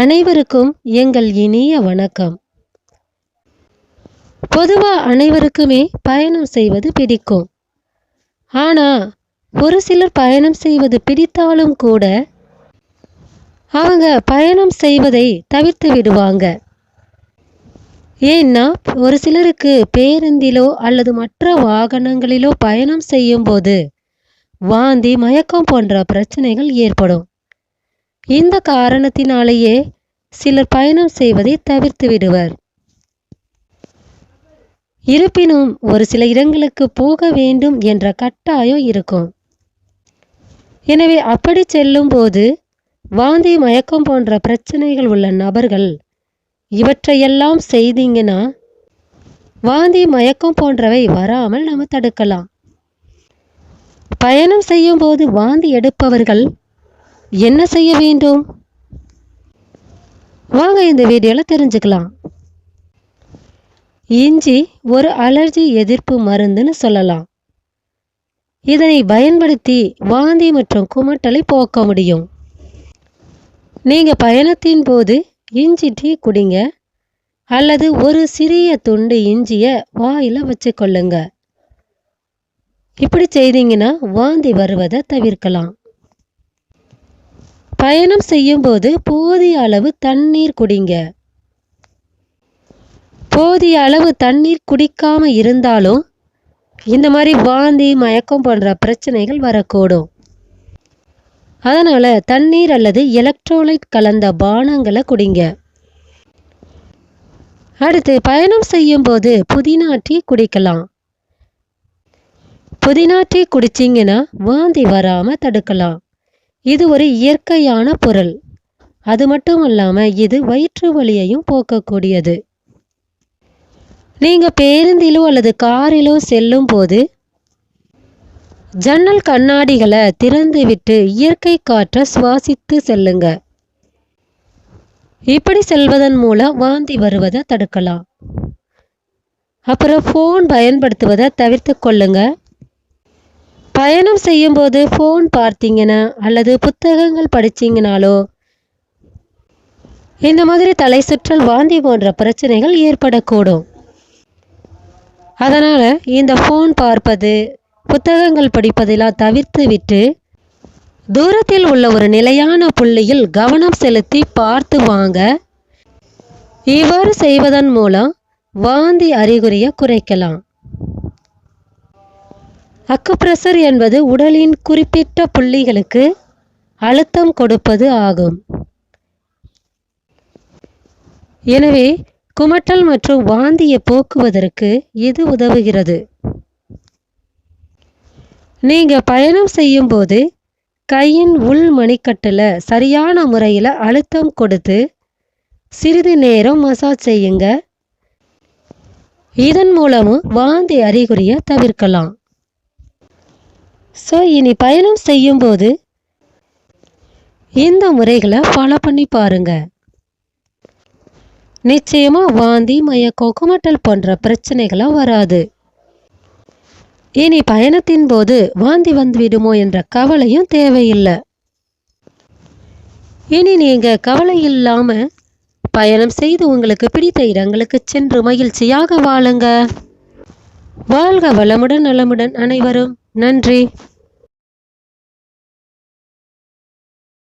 அனைவருக்கும் எங்கள் இனிய வணக்கம். பொதுவா அனைவருக்குமே பயணம் செய்வது பிடிக்கும். ஆனா ஒரு சிலர் பயணம் செய்வது பிடித்தாலும் கூட அவங்க பயணம் செய்வதை தவிர்த்து விடுவாங்க. ஏன்னா ஒரு சிலருக்கு பேருந்திலோ அல்லது மற்ற வாகனங்களிலோ பயணம் செய்யும்போது வாந்தி மயக்கம் போன்ற பிரச்சனைகள் ஏற்படும். இந்த காரணத்தினாலேயே சிலர் பயணம் செய்வதை தவிர்த்து விடுவர். இருப்பினும் ஒரு சில இடங்களுக்கு போக வேண்டும் என்ற கட்டாயம் இருக்கும். எனவே அப்படி செல்லும்போது வாந்தி மயக்கம் போன்ற பிரச்சனைகள் உள்ள நபர்கள் இவற்றையெல்லாம் செய்தீங்கன்னா வாந்தி மயக்கம் போன்றவை வராமல் நம்ம தடுக்கலாம். பயணம் செய்யும்போது வாந்தி எடுப்பவர்கள் என்ன செய்ய வேண்டும்? வாங்க இந்த வீடியோவில் தெரிஞ்சுக்கலாம். இஞ்சி ஒரு அலர்ஜி எதிர்ப்பு மருந்துன்னு சொல்லலாம். இதனை பயன்படுத்தி வாந்தி மற்றும் குமட்டலை போக்க முடியும். நீங்கள் பயணத்தின் போது இஞ்சி டீ குடிங்க. அல்லது ஒரு சிறிய துண்டு இஞ்சியை வாயில் வச்சுக்கொள்ளுங்க. இப்படி செய்தீங்கன்னா வாந்தி வருவதை தவிர்க்கலாம். பயணம் செய்யும்போது போதிய அளவு தண்ணீர் குடிங்க. போதிய அளவு தண்ணீர் குடிக்காம இருந்தாலும் இந்த மாதிரி வாந்தி மயக்கம் போன்ற பிரச்சனைகள் வரக்கூடும். அதனால தண்ணீர் அல்லது எலக்ட்ரோலைட் கலந்த பானங்களை குடிங்க. அடுத்து பயணம் செய்யும்போது புதினா டீ குடிக்கலாம். புதினா டீ குடிச்சிங்கன்னா வாந்தி வராம தடுக்கலாம். இது ஒரு இயற்கையான பொருள். அது மட்டும் இல்லாமல் இது வயிற்று வலியையும் போக்கக்கூடியது. நீங்கள் பேருந்திலோ அல்லது காரிலோ செல்லும் போது ஜன்னல் கண்ணாடிகளை திறந்துவிட்டு இயற்கை காற்றை சுவாசித்து செல்லுங்க. இப்படி செல்வதன் மூலம் வாந்தி வருவதை தடுக்கலாம். அப்புறம் ஃபோன் பயன்படுத்துவதை தவிர்த்து கொள்ளுங்கள் பயணம் செய்யும்போது ஃபோன் பார்த்தீங்கன்னா அல்லது புத்தகங்கள் படிச்சிங்கனாலோ இந்த மாதிரி தலை சுற்றல் வாந்தி போன்ற பிரச்சனைகள் ஏற்படக்கூடும். அதனால் இந்த ஃபோன் பார்ப்பது புத்தகங்கள் படிப்பதெல்லாம் தவிர்த்து விட்டு தூரத்தில் உள்ள ஒரு நிலையான புள்ளியில் கவனம் செலுத்தி பார்த்து வாங்க. இவ்வாறு செய்வதன் மூலம் வாந்தி அறிகுறியை குறைக்கலாம். அக்குப்ரெஷர் என்பது உடலின் குறிப்பிட்ட புள்ளிகளுக்கு அழுத்தம் கொடுப்பது ஆகும். எனவே குமட்டல் மற்றும் வாந்தியை போக்குவதற்கு இது உதவுகிறது. நீங்கள் பயணம் செய்யும்போது கையின் உள் மணிக்கட்டில் சரியான முறையில் அழுத்தம் கொடுத்து சிறிது நேரம் மசாஜ் செய்யுங்க. இதன் மூலமும் வாந்தி அறிகுறியை தவிர்க்கலாம். ஸோ இனி பயணம் செய்யும்போது இந்த முறைகளை ஃபாலோ பண்ணி பாருங்க. நிச்சயமாக வாந்தி மய கொக்குமட்டல் போன்ற பிரச்சனைகளும் வராது. இனி பயணத்தின் போது வாந்தி வந்துவிடுமோ என்ற கவலையும் தேவையில்லை. இனி நீங்கள் கவலை இல்லாமல் பயணம் செய்து உங்களுக்கு பிடித்த இடங்களுக்கு சென்று மகிழ்ச்சியாக வாழுங்க. வாழ்க வளமுடன் நலமுடன் அனைவரும். நன்றி.